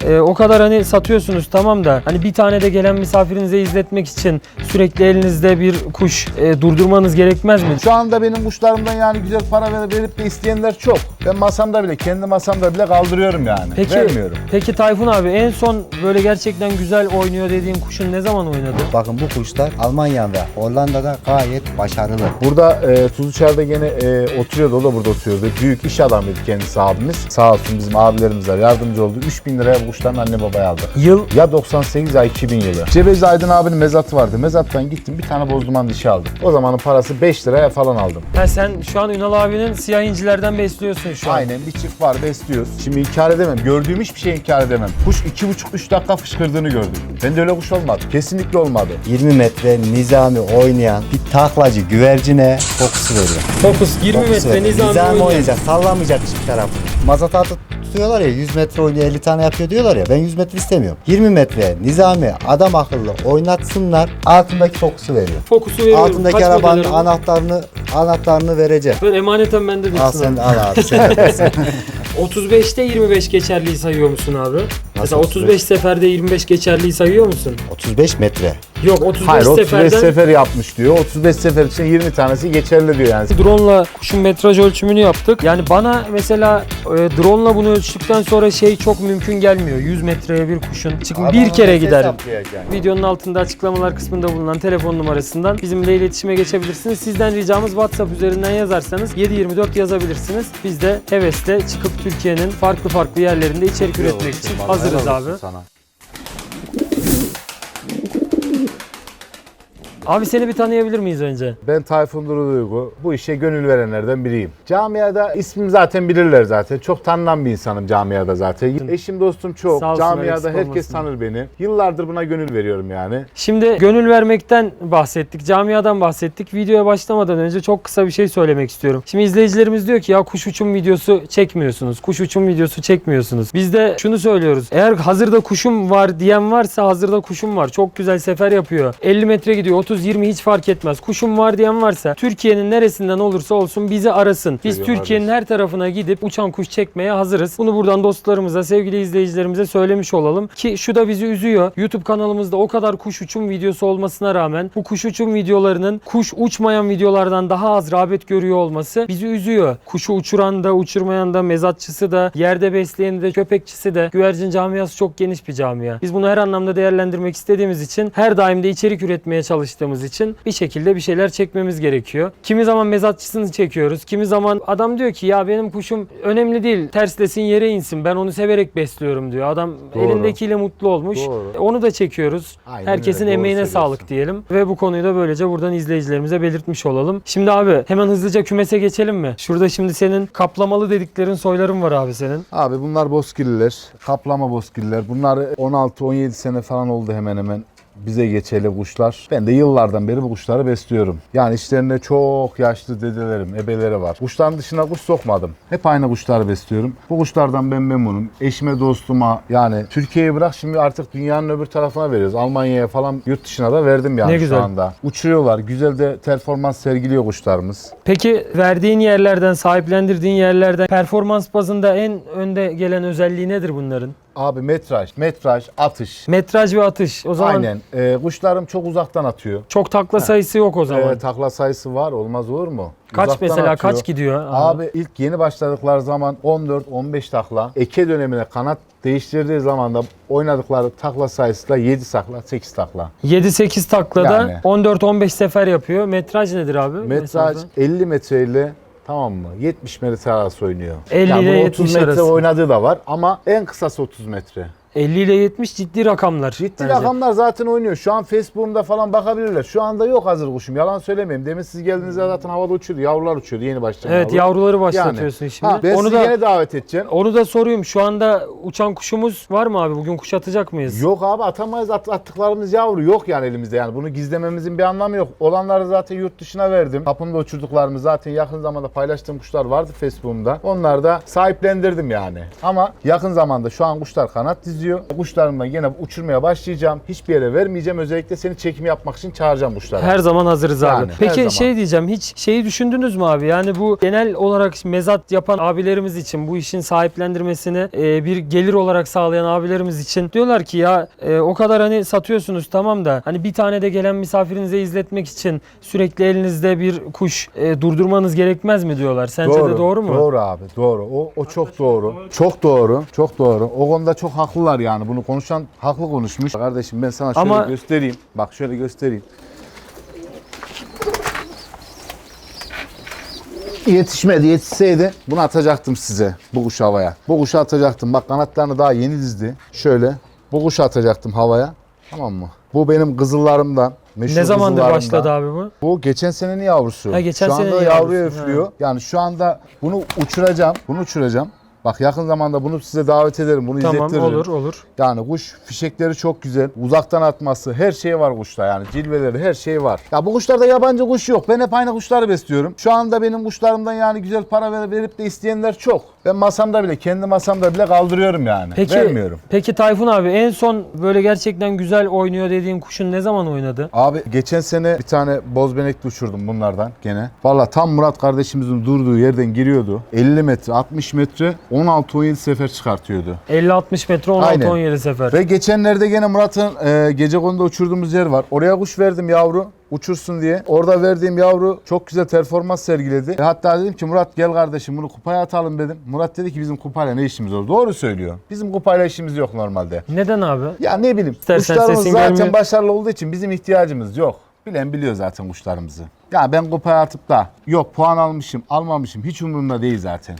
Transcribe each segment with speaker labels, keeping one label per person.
Speaker 1: Ee, o kadar hani satıyorsunuz tamam da hani bir tane de gelen misafirinize izletmek için sürekli elinizde bir kuş e, durdurmanız gerekmez mi?
Speaker 2: Şu anda benim kuşlarımdan yani güzel para verip, verip de isteyenler çok. Ben masamda bile, kendi masamda bile kaldırıyorum yani.
Speaker 1: Peki,
Speaker 2: Vermiyorum.
Speaker 1: peki Tayfun abi en son böyle gerçekten güzel oynuyor dediğin kuşun ne zaman oynadı?
Speaker 3: Bakın bu kuşlar Almanya'da, Hollanda'da gayet başarılı.
Speaker 2: Burada e, Tuzluçar'da gene e, oturuyordu, o da burada oturuyordu. Büyük iş adamıydı kendisi abimiz. Sağ olsun bizim abilerimiz var, yardımcı oldu. 3000 liraya kuşların anne babaya aldı.
Speaker 1: Yıl
Speaker 2: Ya 98 ya 2000 yılı. Cebeci Aydın abinin mezatı vardı. Mezattan gittim bir tane bozduman dişi aldım. O zamanın parası 5 liraya falan aldım.
Speaker 1: ha, sen şu an Ünal abinin siyah incilerden besliyorsun şu an.
Speaker 2: Aynen bir çift var besliyoruz. Şimdi inkar edemem. Gördüğüm hiçbir şey inkar edemem. Kuş 2,5-3 dakika fışkırdığını gördüm. Ben de öyle kuş olmadı. Kesinlikle olmadı.
Speaker 3: 20 metre nizami oynayan bir taklacı güvercine kokusu veriyor.
Speaker 1: Fokus 20
Speaker 3: Kokusu
Speaker 1: metre
Speaker 3: veriyor.
Speaker 1: nizami,
Speaker 3: Nizami oynayacak, sallamayacak hiçbir tarafı. Mazat altı tutuyorlar ya 100 metre oynuyor 50 tane yapıyor diyorlar ya ben 100 metre istemiyorum. 20 metre nizami adam akıllı oynatsınlar altındaki kokusu veriyor.
Speaker 1: Fokusu veriyorum.
Speaker 3: Altındaki
Speaker 1: Kaç
Speaker 3: arabanın
Speaker 1: model araba?
Speaker 3: anahtarını anahtarını vereceğim.
Speaker 1: Ben emaneten bende
Speaker 3: Al
Speaker 1: dursun.
Speaker 3: sen al abi sen de. sen.
Speaker 1: 35'te 25 geçerliyi sayıyor musun abi? Mesela 35
Speaker 3: 35?
Speaker 1: seferde 25 geçerliyi sayıyor musun?
Speaker 3: 35 metre.
Speaker 1: Yok 35
Speaker 2: Hayır 35
Speaker 1: seferden
Speaker 2: sefer yapmış diyor. 35 sefer için 20 tanesi geçerli diyor yani.
Speaker 1: Drone'la kuşun metraj ölçümünü yaptık. Yani bana mesela e, drone'la bunu ölçtükten sonra şey çok mümkün gelmiyor. 100 metreye bir kuşun çıkın
Speaker 2: Adam
Speaker 1: bir kere gider.
Speaker 2: yani.
Speaker 1: Videonun altında açıklamalar kısmında bulunan telefon numarasından bizimle iletişime geçebilirsiniz. Sizden ricamız WhatsApp üzerinden yazarsanız 724 yazabilirsiniz. Biz de hevesle çıkıp Türkiye'nin farklı farklı yerlerinde içerik üretmek için hazırız
Speaker 2: helal
Speaker 1: abi.
Speaker 2: olsun Sana.
Speaker 1: Abi seni bir tanıyabilir miyiz önce?
Speaker 2: Ben Tayfun Duru Duygu. Bu işe gönül verenlerden biriyim. Camiada ismim zaten bilirler zaten. Çok tanınan bir insanım camiada zaten. Eşim dostum çok.
Speaker 1: Sağ olsun,
Speaker 2: camiada
Speaker 1: eksik
Speaker 2: herkes
Speaker 1: olmasın.
Speaker 2: tanır beni. Yıllardır buna gönül veriyorum yani.
Speaker 1: Şimdi gönül vermekten bahsettik, camiadan bahsettik. Videoya başlamadan önce çok kısa bir şey söylemek istiyorum. Şimdi izleyicilerimiz diyor ki ya kuş uçum videosu çekmiyorsunuz, kuş uçum videosu çekmiyorsunuz. Biz de şunu söylüyoruz. Eğer hazırda kuşum var diyen varsa hazırda kuşum var. Çok güzel sefer yapıyor. 50 metre gidiyor, 30-20 hiç fark etmez. Kuşum var diyen varsa Türkiye'nin neresinden olursa olsun bizi arasın. Biz Türkiye'nin her tarafına gidip uçan kuş çekmeye hazırız. Bunu buradan dostlarımıza, sevgili izleyicilerimize söylemiş olalım. Ki şu da bizi üzüyor. YouTube kanalımızda o kadar kuş uçum videosu olmasına rağmen bu kuş uçum videolarının kuş uçmayan videolardan daha az rağbet görüyor olması bizi üzüyor. Kuşu uçuran da, uçurmayan da, mezatçısı da, yerde besleyeni de, köpekçisi de. Güvercin camiası çok geniş bir camia. Biz bunu her anlamda değerlendirmek istediğimiz için her daim de içerik üretmeye çalıştığımız için bir şekilde bir şeyler çekmemiz gerekiyor. Kimi zaman mezatçısını çekiyoruz. Kimi zaman adam diyor ki ya benim kuşum önemli değil. Terslesin yere insin. Ben onu severek besliyorum diyor. Adam
Speaker 2: Doğru.
Speaker 1: elindekiyle mutlu olmuş.
Speaker 2: Doğru.
Speaker 1: Onu da çekiyoruz.
Speaker 2: Aynen
Speaker 1: Herkesin
Speaker 2: öyle,
Speaker 1: emeğine sağlık diyelim. Ve bu konuyu da böylece buradan izleyicilerimize belirtmiş olalım. Şimdi abi hemen hızlıca kümese geçelim mi? Şurada şimdi senin kaplamalı dediklerin soyların var abi senin.
Speaker 2: Abi bunlar bozkirliler. Kaplama bozkirliler. Bunlar 16-17 sene falan oldu hemen hemen bize geçeli kuşlar. Ben de yıllardan beri bu kuşları besliyorum. Yani içlerinde çok yaşlı dedelerim, ebeleri var. Kuşların dışına kuş sokmadım. Hep aynı kuşları besliyorum. Bu kuşlardan ben memnunum. Eşime, dostuma yani Türkiye'yi bırak şimdi artık dünyanın öbür tarafına veriyoruz. Almanya'ya falan yurt dışına da verdim yani
Speaker 1: Ne güzel.
Speaker 2: şu anda. Uçuruyorlar. Güzel de performans sergiliyor kuşlarımız.
Speaker 1: Peki verdiğin yerlerden, sahiplendirdiğin yerlerden performans bazında en önde gelen özelliği nedir bunların?
Speaker 2: Abi metraj, metraj, atış.
Speaker 1: Metraj ve atış. O zaman
Speaker 2: Aynen. Ee, kuşlarım çok uzaktan atıyor.
Speaker 1: çok takla sayısı yok o zaman.
Speaker 2: Ee, takla sayısı var olmaz olur mu?
Speaker 1: kaç
Speaker 2: Uzaktan
Speaker 1: mesela
Speaker 2: atıyor.
Speaker 1: kaç gidiyor?
Speaker 2: Abi ilk yeni başladıkları zaman 14-15 takla. Eke dönemine kanat değiştirdiği zaman da oynadıkları takla sayısı da 7 takla, 8 takla.
Speaker 1: 7-8 taklada
Speaker 2: Yani.
Speaker 1: 14-15 sefer yapıyor. Metraj nedir abi?
Speaker 2: Metraj
Speaker 1: Mesafe?
Speaker 2: 50 metreyle tamam mı? 70 metre arası oynuyor.
Speaker 1: 50
Speaker 2: yani
Speaker 1: ile 70
Speaker 2: 30 metre
Speaker 1: arası.
Speaker 2: oynadığı da var ama en kısası 30 metre.
Speaker 1: 50 ile 70 ciddi rakamlar.
Speaker 2: Ciddi
Speaker 1: bence.
Speaker 2: rakamlar zaten oynuyor. Şu an Facebook'umda falan bakabilirler. Şu anda yok hazır kuşum. Yalan söylemeyeyim. Demin siz geldiğinizde zaten havada uçuyordu. Yavrular uçuyordu. Yeni başlayan
Speaker 1: Evet
Speaker 2: yavru.
Speaker 1: yavruları başlatıyorsun şimdi.
Speaker 2: Ha, ben
Speaker 1: onu
Speaker 2: sizi
Speaker 1: da
Speaker 2: yine davet edeceğim.
Speaker 1: onu da sorayım. Şu anda uçan kuşumuz var mı abi? Bugün kuş atacak mıyız?
Speaker 2: Yok abi atamayız. At, attıklarımız yavru. Yok yani elimizde yani. Bunu gizlememizin bir anlamı yok. Olanları zaten yurt dışına verdim. Kapımda uçurduklarımız zaten yakın zamanda paylaştığım kuşlar vardı Facebook'umda. Onları da sahiplendirdim yani. Ama yakın zamanda şu an kuşlar kanat diziyor. Benziyor. Kuşlarımla yine uçurmaya başlayacağım. Hiçbir yere vermeyeceğim. Özellikle seni çekim yapmak için çağıracağım kuşları.
Speaker 1: Her zaman hazırız abi.
Speaker 2: Her
Speaker 1: Peki
Speaker 2: zaman.
Speaker 1: şey diyeceğim hiç şeyi düşündünüz mü abi? Yani bu genel olarak mezat yapan abilerimiz için bu işin sahiplendirmesini e, bir gelir olarak sağlayan abilerimiz için diyorlar ki ya e, o kadar hani satıyorsunuz tamam da hani bir tane de gelen misafirinize izletmek için sürekli elinizde bir kuş e, durdurmanız gerekmez mi diyorlar. Sence de doğru mu?
Speaker 2: Doğru abi doğru. O, o çok doğru. Çok doğru. Çok doğru. O konuda çok haklılar yani. Bunu konuşan haklı konuşmuş. Kardeşim ben sana şöyle
Speaker 1: Ama-
Speaker 2: göstereyim. Bak şöyle göstereyim. Yetişmedi, yetişseydi bunu atacaktım size bu kuş havaya. Bu kuşu atacaktım. Bak kanatlarını daha yeni dizdi. Şöyle bu kuşu atacaktım havaya. Tamam mı? Bu benim kızıllarımdan. Meşhur
Speaker 1: Ne zamandır başladı abi bu?
Speaker 2: Bu geçen senenin yavrusu.
Speaker 1: Ha, geçen
Speaker 2: şu anda yavruya
Speaker 1: yavrusu,
Speaker 2: üflüyor. Yani şu anda bunu uçuracağım. Bunu uçuracağım. Bak yakın zamanda bunu size davet ederim. Bunu
Speaker 1: Tamam
Speaker 2: izlettiririm.
Speaker 1: olur olur.
Speaker 2: Yani kuş fişekleri çok güzel. Uzaktan atması her şey var kuşta yani. Cilveleri her şey var. Ya bu kuşlarda yabancı kuş yok. Ben hep aynı kuşları besliyorum. Şu anda benim kuşlarımdan yani güzel para ver- verip de isteyenler çok. Ben masamda bile kendi masamda bile kaldırıyorum yani.
Speaker 1: Peki,
Speaker 2: Vermiyorum.
Speaker 1: peki Tayfun abi en son böyle gerçekten güzel oynuyor dediğin kuşun ne zaman oynadı?
Speaker 2: Abi geçen sene bir tane bozbenekli uçurdum bunlardan gene. Valla tam Murat kardeşimizin durduğu yerden giriyordu. 50 metre, 60 metre 16-17 sefer çıkartıyordu.
Speaker 1: 50-60 metre
Speaker 2: Aynen.
Speaker 1: 16-17 sefer.
Speaker 2: Ve geçenlerde gene Murat'ın e, gece konuda uçurduğumuz yer var. Oraya kuş verdim yavru uçursun diye. Orada verdiğim yavru çok güzel performans sergiledi. E, hatta dedim ki Murat gel kardeşim bunu kupaya atalım dedim. Murat dedi ki bizim kupayla ne işimiz olur? Doğru söylüyor. Bizim kupayla işimiz yok normalde.
Speaker 1: Neden abi?
Speaker 2: Ya ne bileyim
Speaker 1: İstersen
Speaker 2: kuşlarımız
Speaker 1: sesin
Speaker 2: zaten
Speaker 1: gelmiyor.
Speaker 2: başarılı olduğu için bizim ihtiyacımız yok. Bilen biliyor zaten kuşlarımızı. Ya ben kupaya atıp da yok puan almışım almamışım hiç umurumda değil zaten.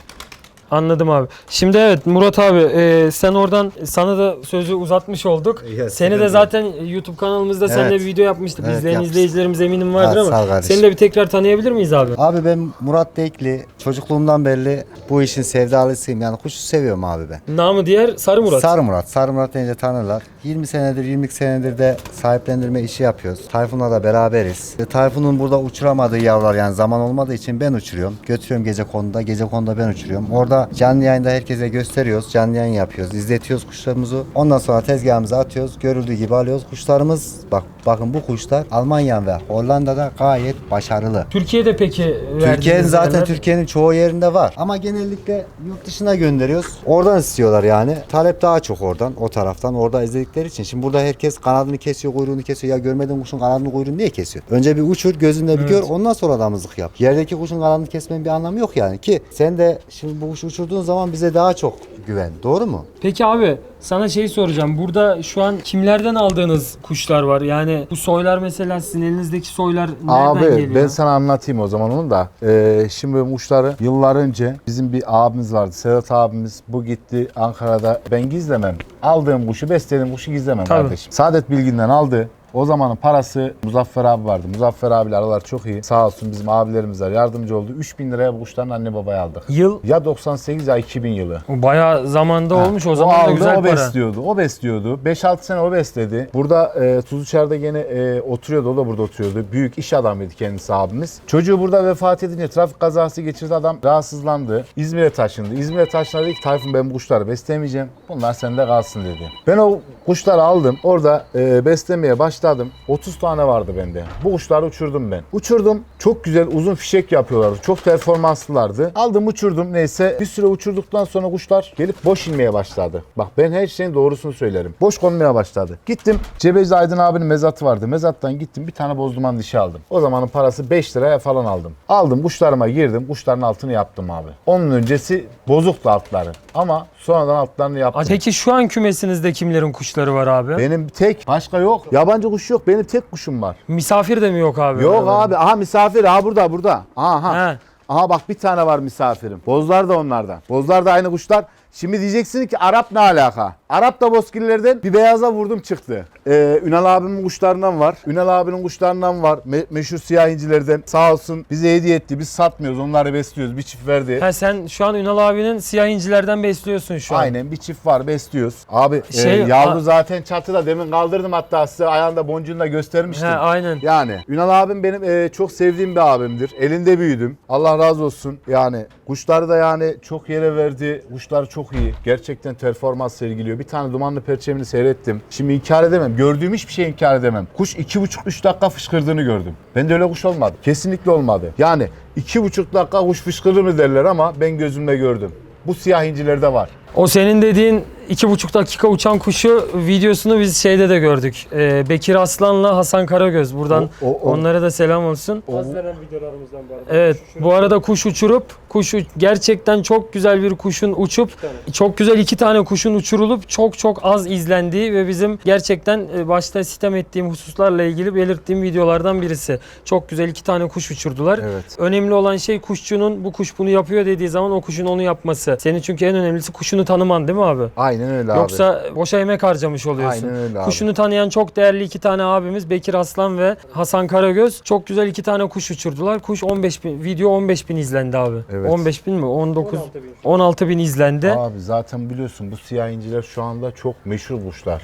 Speaker 1: Anladım abi. Şimdi evet Murat abi e, sen oradan sana da sözü uzatmış olduk.
Speaker 3: Ya,
Speaker 1: Seni de zaten YouTube kanalımızda seninle
Speaker 3: Evet.
Speaker 1: bir video yapmıştık.
Speaker 3: Evet,
Speaker 1: İzleyen
Speaker 3: yapmıştık.
Speaker 1: izleyicilerimiz eminim vardır
Speaker 3: Ha,
Speaker 1: ama seni de bir tekrar tanıyabilir miyiz abi?
Speaker 3: Abi ben Murat Dekli. Çocukluğumdan beri bu işin sevdalısıyım. Yani kuşu seviyorum abi ben.
Speaker 1: Namı diğer Sarı Murat.
Speaker 3: Sarı Murat. Sarı Murat deyince tanırlar. 20 senedir 22 senedir de sahiplendirme işi yapıyoruz. Tayfun'la da beraberiz. Tayfun'un burada uçuramadığı yavrular yani zaman olmadığı için ben uçuruyorum. Götürüyorum gece konuda. Gece konuda ben uçuruyorum. Orada canlı yayında herkese gösteriyoruz. Canlı yayın yapıyoruz. izletiyoruz kuşlarımızı. Ondan sonra tezgahımıza atıyoruz. Görüldüğü gibi alıyoruz. Kuşlarımız bak bakın bu kuşlar Almanya ve Hollanda'da gayet başarılı.
Speaker 1: Türkiye'de peki
Speaker 3: Türkiye'nin zaten
Speaker 1: neler?
Speaker 3: Türkiye'nin çoğu yerinde var. Ama genellikle yurt dışına gönderiyoruz. Oradan istiyorlar yani. Talep daha çok oradan, o taraftan. Orada izledikleri için. Şimdi burada herkes kanadını kesiyor, kuyruğunu kesiyor. Ya görmediğin kuşun kanadını kuyruğunu niye kesiyor? Önce bir uçur, gözünle bir gör, ondan sonra damızlık yap. Yerdeki kuşun kanadını kesmenin bir anlamı yok yani. Ki sen de şimdi bu kuşu uçurduğun zaman bize daha çok güven. Doğru mu?
Speaker 1: Peki abi sana şey soracağım. Burada şu an kimlerden aldığınız kuşlar var? Yani bu soylar mesela sizin elinizdeki soylar nereden
Speaker 2: Abi
Speaker 1: geliyor?
Speaker 2: ben sana anlatayım o zaman onu da. Ee, şimdi bu kuşları yıllar önce bizim bir abimiz vardı. Sedat abimiz bu gitti Ankara'da. Ben gizlemem. Aldığım kuşu beslediğim kuşu gizlemem
Speaker 1: Tabii.
Speaker 2: kardeşim. Saadet Bilgin'den aldı. O zamanın parası Muzaffer abi vardı. Muzaffer abiyle aralar çok iyi. Sağ olsun bizim abilerimiz var. Yardımcı oldu. 3000 liraya bu kuşların anne babaya aldık.
Speaker 1: Yıl
Speaker 2: Ya 98 ya 2000 yılı.
Speaker 1: o bayağı zamanda olmuş o
Speaker 2: O
Speaker 1: zaman da
Speaker 2: aldı,
Speaker 1: güzel
Speaker 2: o
Speaker 1: para.
Speaker 2: besliyordu. O besliyordu. 5-6 sene o besledi. Burada e, Tuzluçer'de gene e, oturuyordu. O da burada oturuyordu. Büyük iş adamıydı kendisi abimiz. Çocuğu burada vefat edince trafik kazası geçirdi. Adam rahatsızlandı. İzmir'e taşındı. İzmir'e taşındı dedi ki Tayfun ben bu kuşları beslemeyeceğim. Bunlar sende kalsın dedi. Ben o kuşları aldım. Orada e, beslemeye başladım. 30 tane vardı bende. Bu kuşları uçurdum ben. Uçurdum. Çok güzel uzun fişek yapıyorlardı. Çok performanslılardı. Aldım uçurdum neyse. Bir süre uçurduktan sonra kuşlar gelip boş inmeye başladı. Bak ben her şeyin doğrusunu söylerim. Boş konmaya başladı. Gittim. Cebeci Aydın abinin mezatı vardı. Mezattan gittim bir tane bozduman dişi aldım. O zamanın parası 5 liraya falan aldım. Aldım kuşlarıma girdim. Kuşların altını yaptım abi. Onun öncesi bozuktu altları. Ama sonradan altlarını yaptım.
Speaker 1: Peki şu an kümesinizde kimlerin kuşları var abi?
Speaker 2: Benim tek başka yok. Yabancı kuş yok. Benim tek kuşum var.
Speaker 1: Misafir de mi yok abi?
Speaker 2: Yok abi. Aha misafir. Aha burada burada. Aha.
Speaker 1: He.
Speaker 2: Aha bak bir tane var misafirim. Bozlar da onlardan. Bozlar da aynı kuşlar. Şimdi diyeceksin ki Arap ne alaka? Arap da bozkirlerden bir beyaza vurdum çıktı. Ee, Ünal abimin kuşlarından var. Ünal abinin kuşlarından var. Me- meşhur siyah incilerden. Sağ olsun bize hediye etti. Biz satmıyoruz. Onları besliyoruz. Bir çift verdi.
Speaker 1: Ha sen şu an Ünal abinin siyah incilerden besliyorsun şu an.
Speaker 2: Aynen bir çift var besliyoruz. Abi e,
Speaker 1: Şey,
Speaker 2: yavru
Speaker 1: a-
Speaker 2: zaten çatıda demin kaldırdım hatta size ayağında boncuğunu da göstermiştim.
Speaker 1: He aynen.
Speaker 2: Yani Ünal abim benim e, çok sevdiğim bir abimdir. Elinde büyüdüm. Allah razı olsun. Yani kuşları da yani çok yere verdi. Kuşları çok çok iyi. Gerçekten performans sergiliyor. Bir tane dumanlı perçemini seyrettim. Şimdi inkar edemem. Gördüğüm hiçbir şey inkar edemem. Kuş 2,5-3 dakika fışkırdığını gördüm. Ben de öyle kuş olmadı. Kesinlikle olmadı. Yani 2,5 dakika kuş fışkırır mı derler ama ben gözümle gördüm. Bu siyah incilerde var.
Speaker 1: O senin dediğin iki buçuk dakika uçan kuşu videosunu biz şeyde de gördük. Ee, Bekir Aslan'la Hasan Karagöz. Buradan
Speaker 2: O- o- o-
Speaker 1: onlara da selam olsun.
Speaker 4: Az veren videolarımızdan bu arada.
Speaker 1: Evet bu arada kuş uçurup kuş uç- gerçekten çok güzel bir kuşun uçup çok güzel iki tane kuşun uçurulup çok çok az izlendiği ve bizim gerçekten e, başta sitem ettiğim hususlarla ilgili belirttiğim videolardan birisi. Çok güzel iki tane kuş uçurdular.
Speaker 2: Evet.
Speaker 1: Önemli olan şey kuşçunun bu kuş bunu yapıyor dediği zaman o kuşun onu yapması. Senin çünkü en önemlisi kuşunu tanıman değil mi abi?
Speaker 2: Aynen öyle abi.
Speaker 1: Yoksa boşa emek harcamış oluyorsun.
Speaker 2: Aynen öyle abi.
Speaker 1: Kuşunu tanıyan çok değerli iki tane abimiz Bekir Aslan ve Hasan Karagöz çok güzel iki tane kuş uçurdular. Kuş 15 bin, video 15 bin izlendi abi.
Speaker 2: Evet.
Speaker 1: 15 bin mi? 19,
Speaker 4: 16 bin.
Speaker 1: 16 bin izlendi.
Speaker 2: Abi zaten biliyorsun bu siyah inciler şu anda çok meşhur kuşlar.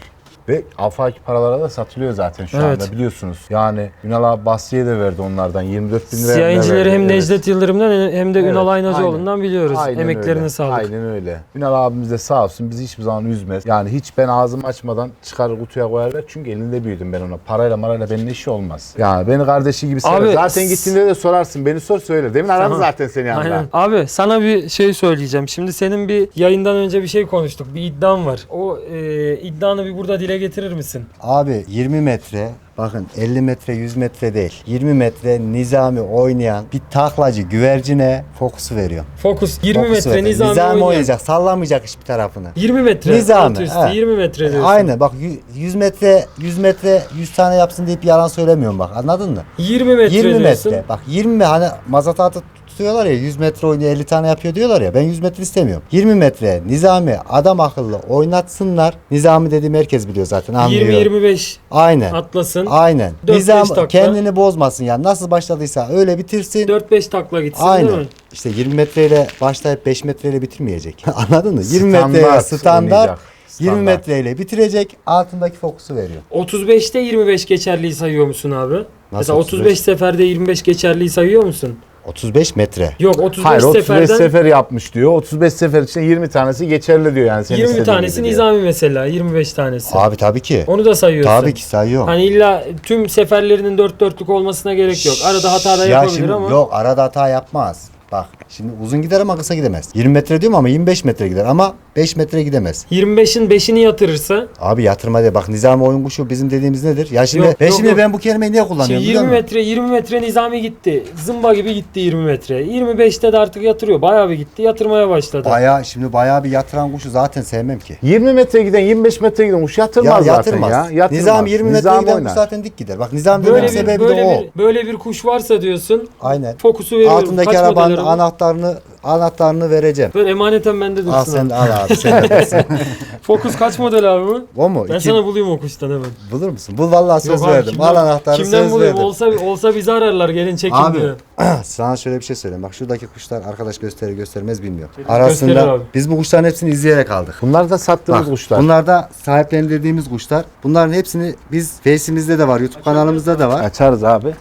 Speaker 2: Ve afaki paralara da satılıyor zaten şu
Speaker 1: Evet.
Speaker 2: anda biliyorsunuz. Yani Ünal abi de verdi onlardan 24 bin lira.
Speaker 1: Siyah incileri hem. Necdet Yıldırım'dan hem de
Speaker 2: Evet,
Speaker 1: Ünal Aynacıoğlu'ndan biliyoruz. Emeklerine
Speaker 2: öyle.
Speaker 1: sağlık.
Speaker 2: Aynen öyle. Ünal abimiz de sağ olsun bizi hiçbir zaman üzmez. Yani hiç ben ağzımı açmadan çıkarır kutuya koyarlar. Çünkü elinde büyüdüm ben ona. Parayla marayla benim işi olmaz. Yani beni kardeşi gibi sever.
Speaker 1: Abi,
Speaker 2: zaten gittiğinde de sorarsın. Beni sor söyle. Demin aradı
Speaker 1: Tamam.
Speaker 2: zaten seni yanında.
Speaker 1: Aynen. Abi sana bir şey söyleyeceğim. Şimdi senin bir yayından önce bir şey konuştuk. Bir iddian var. O e, iddianı bir burada dile getirir misin?
Speaker 3: Abi 20 metre bakın 50 metre 100 metre değil. 20 metre nizami oynayan bir taklacı güvercine fokusu veriyor.
Speaker 1: Fokus 20
Speaker 3: Fokusu
Speaker 1: metre nizami,
Speaker 3: nizami
Speaker 1: oynayan.
Speaker 3: oynayacak sallamayacak hiçbir tarafını.
Speaker 1: 20 metre
Speaker 3: Nizami,
Speaker 1: üstü
Speaker 3: he.
Speaker 1: 20 metre diyorsun.
Speaker 3: Aynen bak yü- 100 metre 100 metre 100 tane yapsın deyip yalan söylemiyorum bak anladın mı?
Speaker 1: 20 metre
Speaker 3: 20
Speaker 1: diyorsun.
Speaker 3: metre. Bak 20 hani mazat atı tutuyorlar ya 100 metre oynuyor 50 tane yapıyor diyorlar ya ben 100 metre istemiyorum. 20 metre nizami adam akıllı oynatsınlar. Nizami dediğim herkes biliyor zaten anlıyor.
Speaker 1: 20-25
Speaker 3: Aynen.
Speaker 1: atlasın.
Speaker 3: Aynen.
Speaker 1: 4-5
Speaker 3: Nizam
Speaker 1: takla.
Speaker 3: kendini bozmasın yani nasıl başladıysa öyle bitirsin.
Speaker 1: 4-5 takla gitsin değil
Speaker 3: Aynen.
Speaker 1: mi?
Speaker 3: İşte 20 metreyle başlayıp 5 metreyle bitirmeyecek. Anladın mı? 20
Speaker 2: Standart
Speaker 3: metreyle standart,
Speaker 2: oynayacak.
Speaker 3: 20
Speaker 2: Standart.
Speaker 3: metreyle bitirecek. Altındaki fokusu veriyor.
Speaker 1: 35'te 25 geçerliyi sayıyor musun abi? Mesela 35
Speaker 3: 35?
Speaker 1: seferde 25 geçerliyi sayıyor musun?
Speaker 3: 35 metre.
Speaker 1: Yok 35
Speaker 2: Hayır 35
Speaker 1: seferden
Speaker 2: sefer yapmış diyor. 35 sefer için 20 tanesi geçerli diyor yani. senin
Speaker 1: 20
Speaker 2: istediğin
Speaker 1: tanesi
Speaker 2: gibi diyor.
Speaker 1: nizami mesela 25 tanesi.
Speaker 3: Abi tabii ki.
Speaker 1: Onu da sayıyorsun.
Speaker 3: Tabii ki sayıyorum.
Speaker 1: Hani illa tüm seferlerinin dört dörtlük olmasına gerek yok. Arada hata da
Speaker 3: Ya
Speaker 1: yapabilir
Speaker 3: şimdi
Speaker 1: ama.
Speaker 3: Yok arada hata yapmaz. Bak şimdi uzun gider ama kısa gidemez. 20 metre diyorum ama 25 metre gider ama 5 metre gidemez.
Speaker 1: 25'in 5'ini yatırırsa
Speaker 3: Abi yatırma diye bak nizami oyun kuşu bizim dediğimiz nedir? Ya şimdi
Speaker 1: Yok,
Speaker 3: ben
Speaker 1: yok,
Speaker 3: şimdi
Speaker 1: yok.
Speaker 3: ben bu kelimeyi niye kullanıyorum
Speaker 1: Şimdi
Speaker 3: biliyor
Speaker 1: 20
Speaker 3: musun?
Speaker 1: metre 20 metre nizami gitti. Zımba gibi gitti 20 metre. 25'te de artık yatırıyor. Bayağı bir gitti. Yatırmaya başladı.
Speaker 3: Bayağı şimdi bayağı bir yatıran kuşu zaten sevmem ki.
Speaker 2: 20 metre giden 25 metre giden kuş
Speaker 3: Ya
Speaker 2: yatırmaz,
Speaker 3: yatırmaz.
Speaker 2: zaten ya. Yatırmaz.
Speaker 3: Nizam 20 metre
Speaker 2: Nizam
Speaker 3: giden
Speaker 2: oynar.
Speaker 3: kuş zaten dik gider. Bak nizam dememin
Speaker 1: böyle bir
Speaker 3: sebebi
Speaker 1: böyle
Speaker 3: de o.
Speaker 1: bir böyle bir kuş varsa diyorsun.
Speaker 3: Aynen.
Speaker 1: Fokusu veriyorum.
Speaker 3: Altındaki
Speaker 1: Kaç
Speaker 3: arabanın
Speaker 1: model araba?
Speaker 3: Anahtarını anahtarını vereceğim.
Speaker 1: Böyle emaneten bende dursun.
Speaker 3: Al sen de al abi sen de dursun.
Speaker 1: Fokus kaç model abi bu?
Speaker 3: O mu?
Speaker 1: Ben
Speaker 3: İki-
Speaker 1: sana bulayım o kuştan hemen.
Speaker 3: Bulur musun? Bul vallahi söz
Speaker 1: Yok abi,
Speaker 3: verdim.
Speaker 1: kimden-
Speaker 3: al anahtarı
Speaker 1: Kimden
Speaker 3: söz
Speaker 1: bulayım?
Speaker 3: verdim.
Speaker 1: Olsa olsa bizi ararlar gelin çekin
Speaker 3: Abi
Speaker 1: diyor.
Speaker 3: sana şöyle bir şey söyleyeyim. Bak şuradaki kuşlar arkadaş gösterir göstermez bilmiyorum.
Speaker 1: Gösterir
Speaker 3: Arasında
Speaker 1: abi.
Speaker 3: biz bu kuşların hepsini izleyerek aldık.
Speaker 2: Bunlar da sattığımız
Speaker 3: Bak,
Speaker 2: kuşlar.
Speaker 3: bunlar da sahiplendirdiğimiz kuşlar. Bunların hepsini biz Face'imizde de var, YouTube kanalımızda da var.
Speaker 2: Açarız abi.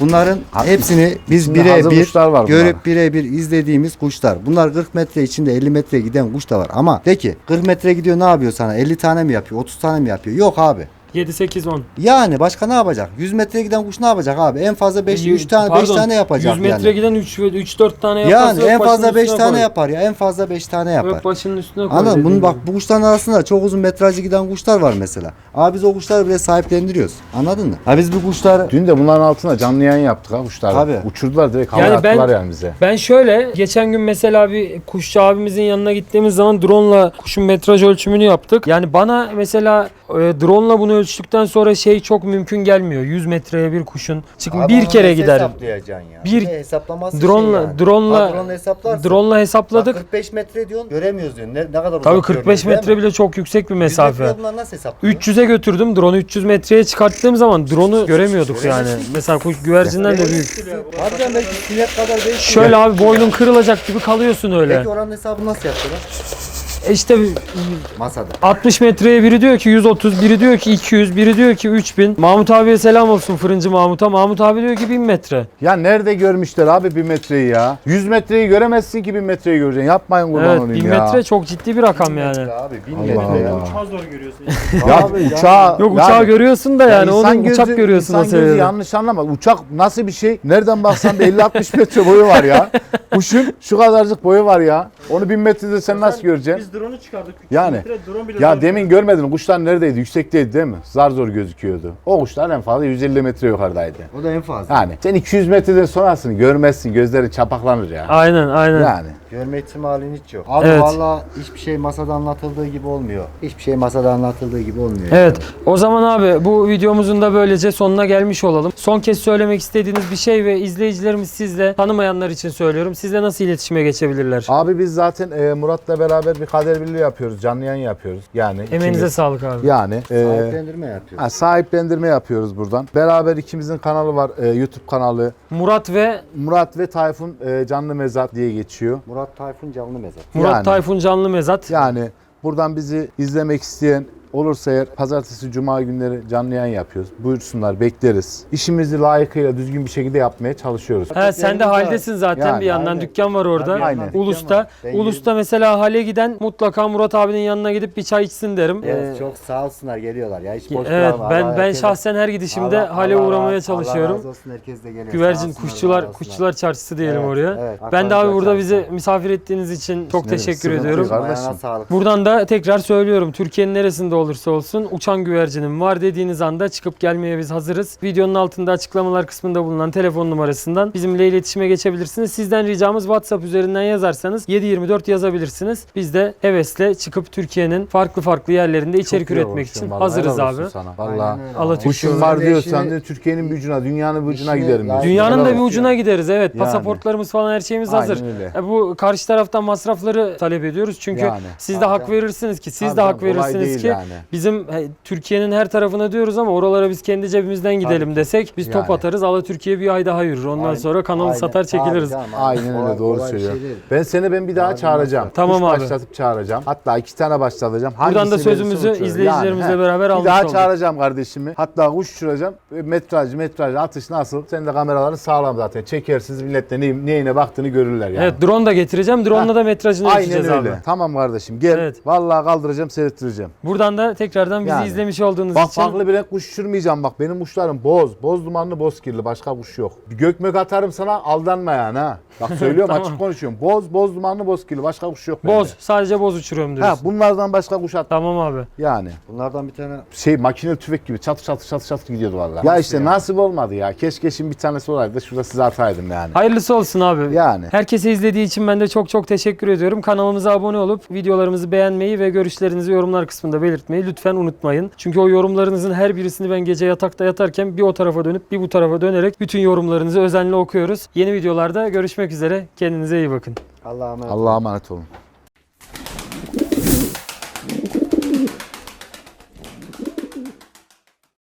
Speaker 3: Bunların hepsini biz birebir görüp birebir izlediğimiz kuşlar. Bunlar 40 metre içinde 50 metre giden kuş da var. Ama de ki 40 metre gidiyor ne yapıyor sana? 50 tane mi yapıyor? 30 tane mi yapıyor? Yok abi.
Speaker 1: 7 8 10.
Speaker 3: Yani başka ne yapacak? 100 metre giden kuş ne yapacak abi? En fazla 5 3 tane 5
Speaker 1: Pardon,
Speaker 3: tane yapacak
Speaker 1: 100 metre
Speaker 3: yani.
Speaker 1: giden 3 3 4 tane yaparsa
Speaker 3: Yani en fazla 5
Speaker 1: üstüne
Speaker 3: tane
Speaker 1: koy.
Speaker 3: yapar ya. En fazla 5 tane yapar.
Speaker 1: Yok başının üstüne koy.
Speaker 3: Anladın Bunun bak bu kuşların arasında çok uzun metrajlı giden kuşlar var mesela. Abi biz o kuşları bile sahiplendiriyoruz. Anladın mı? Ha biz bu kuşları
Speaker 2: Dün de bunların altına canlı yayın yaptık ha kuşlar.
Speaker 3: Tabii.
Speaker 2: Uçurdular direkt
Speaker 1: Yani
Speaker 2: havaya
Speaker 1: ben-
Speaker 2: attılar yani bize.
Speaker 1: Ben şöyle geçen gün mesela bir kuşçu abimizin yanına gittiğimiz zaman drone'la kuşun metraj ölçümünü yaptık. Yani bana mesela e, drone'la bunu ölçtükten sonra şey çok mümkün gelmiyor. 100 metreye bir kuşun. Çünkü bir kere gider.
Speaker 3: Hesaplayacaksın ya.
Speaker 1: Bir-
Speaker 3: hesaplaması
Speaker 1: Drone'la
Speaker 3: şey yani.
Speaker 1: drone'la
Speaker 3: Ha, drone'la hesaplarsın.
Speaker 1: drone'la
Speaker 3: Bak
Speaker 1: hesapladık.
Speaker 3: 45 metre diyorsun göremiyoruz diyorsun. Ne, ne kadar
Speaker 1: Tabii 45
Speaker 3: görüyoruz,
Speaker 1: metre bile çok yüksek bir
Speaker 3: 100
Speaker 1: mesafe.
Speaker 3: bunlar nasıl hesaplıyor?
Speaker 1: 300'e götürdüm. Drone'u 300 metreye çıkarttığım zaman drone'u göremiyorduk yani. Mesela kuş güvercinden de büyük.
Speaker 3: Harbiden belki sinek kadar değil.
Speaker 1: Şöyle abi boynun kırılacak gibi kalıyorsun öyle.
Speaker 3: Peki oranın hesabını nasıl yapıyorlar?
Speaker 1: E İşte
Speaker 3: Masada.
Speaker 1: 60 metreye biri diyor ki 130, biri diyor ki 200, biri diyor ki 3000. Mahmut abiye selam olsun fırıncı Mahmut'a. Mahmut abi diyor ki 1000 metre.
Speaker 2: Ya nerede görmüşler abi bir metreyi ya? 100 metreyi göremezsin ki bir metreyi göreceksin. Yapmayın kurban
Speaker 1: Evet
Speaker 2: olayım
Speaker 1: 1000
Speaker 2: ya.
Speaker 1: metre çok ciddi bir rakam yani.
Speaker 3: Abi bin
Speaker 2: Allah
Speaker 3: metre ya.
Speaker 2: Allah.
Speaker 4: Uçağı zor görüyorsun.
Speaker 2: Ya
Speaker 3: Abi,
Speaker 2: uçağı...
Speaker 1: Yok
Speaker 2: yani-
Speaker 1: uçağı görüyorsun da yani
Speaker 2: insan
Speaker 1: onun uçak
Speaker 2: gözü-
Speaker 1: görüyorsun o
Speaker 2: insan gözü
Speaker 1: seviyede.
Speaker 2: yanlış anlama. Uçak nasıl bir şey? Nereden baksan da 50-60 metre boyu var ya. Kuşun şu kadarcık boyu var ya. Onu 1000 metrede sen nasıl göreceksin?
Speaker 4: Biz drone'u çıkardık. 300
Speaker 2: Yani.
Speaker 4: drone bile
Speaker 2: Ya demin görmedin? Kuşlar neredeydi? Yüksekteydi değil mi? Zar zor gözüküyordu. O kuşlar en fazla 150 metre yukarıdaydı.
Speaker 3: O da en fazla.
Speaker 2: Yani sen 200 metreden sonrasını görmezsin. Gözlerin çapaklanır ya.
Speaker 1: Aynen aynen.
Speaker 2: Yani.
Speaker 3: Görme ihtimalin hiç yok. Abi
Speaker 1: Evet.
Speaker 3: valla hiçbir şey masada anlatıldığı gibi olmuyor. Hiçbir şey masada anlatıldığı gibi olmuyor.
Speaker 1: Evet. O zaman abi bu videomuzun da böylece sonuna gelmiş olalım. Son kez söylemek istediğiniz bir şey ve izleyicilerimiz sizle tanımayanlar için söylüyorum. Sizle nasıl iletişime geçebilirler?
Speaker 2: Abi biz zaten e, Murat'la beraber bir kader birliği yapıyoruz. Canlı yayın yapıyoruz. Yani
Speaker 1: Emeğinize
Speaker 2: ikimiz-
Speaker 1: sağlık abi.
Speaker 2: Yani e,
Speaker 3: Sahiplendirme yapıyor.
Speaker 2: ha, sahiplendirme yapıyoruz buradan. Beraber ikimizin kanalı var. e, YouTube kanalı.
Speaker 1: Murat ve
Speaker 2: Murat ve Tayfun e, Canlı Mezat diye geçiyor.
Speaker 3: Murat Tayfun canlı mezar.
Speaker 1: Murat
Speaker 2: Yani.
Speaker 1: Tayfun Canlı Mezat.
Speaker 2: Yani buradan bizi izlemek isteyen olursa eğer pazartesi cuma günleri canlı yayın yapıyoruz. Buyursunlar bekleriz. İşimizi layıkıyla düzgün bir şekilde yapmaya çalışıyoruz.
Speaker 1: He, sen de haldesin zaten
Speaker 2: Yani,
Speaker 1: bir yandan
Speaker 3: aynen.
Speaker 1: dükkan var orada.
Speaker 3: Tabii,
Speaker 2: Aynen.
Speaker 1: Ulus'ta.
Speaker 3: Ben
Speaker 1: Ulus'ta mesela hale giden mutlaka Murat abinin yanına gidip bir çay içsin derim.
Speaker 3: Evet,
Speaker 1: Ee,
Speaker 3: çok sağ olsunlar geliyorlar ya hiç boş
Speaker 1: evet
Speaker 3: durma.
Speaker 1: ben
Speaker 3: Allah
Speaker 1: ben
Speaker 3: herkese-
Speaker 1: şahsen her gidişimde
Speaker 3: Allah-
Speaker 1: hale
Speaker 3: Allah
Speaker 1: uğramaya
Speaker 3: razı-
Speaker 1: çalışıyorum.
Speaker 3: Allah razı olsun herkes de geliyor. Sağ
Speaker 1: Güvercin
Speaker 3: olsunlar,
Speaker 1: kuşçular
Speaker 3: var olsunlar.
Speaker 1: kuşçular çarşısı diyelim
Speaker 3: Evet,
Speaker 1: oraya.
Speaker 3: evet.
Speaker 1: Ben de abi
Speaker 3: Akvaryum
Speaker 1: burada
Speaker 3: çarşısı.
Speaker 1: bizi misafir ettiğiniz için çok
Speaker 2: Evet,
Speaker 1: teşekkür
Speaker 2: sıkıntı
Speaker 1: ediyorum.
Speaker 2: yok.
Speaker 3: Ayağına
Speaker 2: Kardeşim.
Speaker 3: sağlık.
Speaker 1: Buradan da tekrar söylüyorum. Türkiye'nin neresinde olursa olsun uçan güvercinim var dediğiniz anda çıkıp gelmeye biz hazırız. Videonun altında açıklamalar kısmında bulunan telefon numarasından bizimle iletişime geçebilirsiniz. Sizden ricamız WhatsApp üzerinden yazarsanız 724 yazabilirsiniz. Biz de hevesle çıkıp Türkiye'nin farklı farklı yerlerinde içerik üretmek için
Speaker 2: vallahi.
Speaker 1: hazırız abi.
Speaker 2: Sana. Vallahi.
Speaker 1: Alaturka
Speaker 2: Kuşun var diyorsan de Türkiye'nin bir ucuna, dünyanın bir ucuna
Speaker 3: işini
Speaker 2: giderim. diyorsun.
Speaker 1: Dünyanın da bir ucuna gideriz evet.
Speaker 2: Yani.
Speaker 1: Pasaportlarımız falan her şeyimiz hazır.
Speaker 2: Öyle.
Speaker 1: E bu karşı taraftan masrafları talep ediyoruz. Çünkü
Speaker 2: Yani.
Speaker 1: siz de hak verirsiniz ki siz
Speaker 2: Tabii
Speaker 1: de hak
Speaker 2: canım, kolay
Speaker 1: verirsiniz
Speaker 2: değil
Speaker 1: ki
Speaker 2: yani.
Speaker 1: Bizim he, Türkiye'nin her tarafına diyoruz ama oralara biz kendi cebimizden gidelim desek biz top
Speaker 2: Yani.
Speaker 1: atarız. Ala Türkiye bir ay daha yürür. Ondan
Speaker 3: Aynen,
Speaker 1: sonra kanalı
Speaker 3: aynen.
Speaker 1: satar çekiliriz.
Speaker 3: Tabii canım,
Speaker 2: Aynen öyle doğru
Speaker 3: bir şey
Speaker 2: söylüyor. ben seni ben bir daha
Speaker 3: Aynen
Speaker 2: çağıracağım.
Speaker 1: Tamam
Speaker 2: Kuş
Speaker 1: abi.
Speaker 2: başlatıp çağıracağım. Hatta iki tane başlatacağım.
Speaker 1: Buradan da
Speaker 2: Hangisi
Speaker 1: sözümüzü izleyicilerimizle
Speaker 2: he.
Speaker 1: beraber
Speaker 2: Bir
Speaker 1: almış
Speaker 2: daha
Speaker 1: olduk.
Speaker 2: çağıracağım kardeşimi. Hatta kuş uçuracağım. E, Metraj, metraj, atış nasıl? Senin de kameraların sağlam zaten. Çekersiniz millet de ne- neyine baktığını görürler yani.
Speaker 1: Evet drone da getireceğim. Drone'la da metrajını
Speaker 2: Aynen
Speaker 1: ölçeceğiz
Speaker 2: öyle.
Speaker 1: abi.
Speaker 2: Tamam kardeşim gel.
Speaker 1: Evet.
Speaker 2: Vallahi kaldıracağım, seyrettireceğim.
Speaker 1: Buradan da tekrardan bizi
Speaker 2: Yani.
Speaker 1: izlemiş olduğunuz
Speaker 2: Bak
Speaker 1: için
Speaker 2: farklı bir renk kuş uçurmayacağım bak. Benim kuşlarım boz. Boz dumanlı, boz kirli. Başka kuş yok. Bir gökmek atarım sana aldanma yani ha. Bak söylüyorum
Speaker 1: Tamam.
Speaker 2: açık konuşuyorum. Boz, boz dumanlı, boz kirli. Başka kuş yok bende.
Speaker 1: boz. Sadece boz uçuruyorum
Speaker 2: Ha
Speaker 1: diyorsun.
Speaker 2: bunlardan başka kuş at.
Speaker 1: Tamam abi.
Speaker 2: Yani
Speaker 3: Bunlardan bir tane
Speaker 2: şey makineli tüfek gibi çatı çatı çatı çatı gidiyordu vallahi. Ya işte nasip olmadı ya. Keşke şimdi bir tanesi olaydı da şurada size ataydım yani.
Speaker 1: Hayırlısı olsun abi.
Speaker 2: Yani.
Speaker 1: Herkese izlediği için ben de çok çok teşekkür ediyorum. Kanalımıza abone olup videolarımızı beğenmeyi ve görüşlerinizi yorumlar kısmında belirtmeyi lütfen unutmayın. Çünkü o yorumlarınızın her birisini ben gece yatakta yatarken bir o tarafa dönüp bir bu tarafa dönerek bütün yorumlarınızı özenle okuyoruz. Yeni videolarda görüşmek üzere. Kendinize iyi bakın.
Speaker 3: Allah'a emanet
Speaker 2: Allah'a emanet olun.